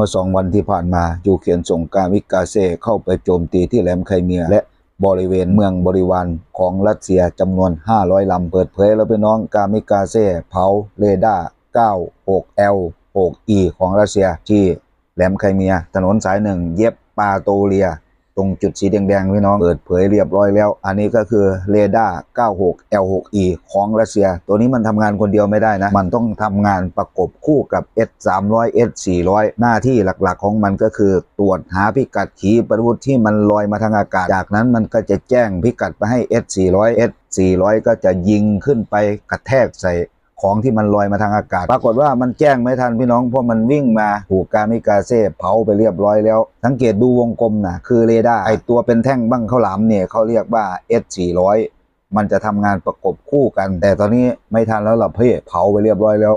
มื่อสองวันที่ผ่านมายูเครนส่งการวิกาเซเข้าไปโจมตีที่แหลมไครเมีย และบริเวณเมืองบริวารของรัสเซียจำนวน 500 ลำเปิดเผยแล้วพี่น้องการมิกาเซเผาเรดาร์ 96L 6E ของรัสเซียที่แหลมไครเมีย ถนนสายหนึ่งเย็บปาโตเลีย ตรงจุดสีแดงๆพี่น้องเปิดเผยเรียบร้อยแล้ว อันนี้ก็คือเรดาร์ 96L6E ของรัสเซีย ตัวนี้มันทำงานคนเดียวไม่ได้นะ มันต้องทำงานประกบคู่กับ S300 S400 หน้าที่หลักๆของมันก็คือตรวจหาพิกัดขีปนาวุธที่มันลอยมาทางอากาศ จากนั้นมันก็จะแจ้งพิกัดไปให้ S400 S400 ก็จะยิงขึ้นไปกระแทกใส่ ของที่มันลอยมาทางอากาศ ปรากฏว่ามันแจ้งไม่ทันพี่น้องเพราะมันวิ่งมาถูกกามิกาเซ่เผาไปเรียบร้อยแล้ว สังเกตดูวงกลมนะคือเรดาร์ไอตัวเป็นแท่งบั้งข้าวหลามเนี่ยเขาเรียกว่า S400 มันจะทำงานประกบคู่กัน แต่ตอนนี้ไม่ทันแล้วล่ะพี่เผาไปเรียบร้อยแล้ว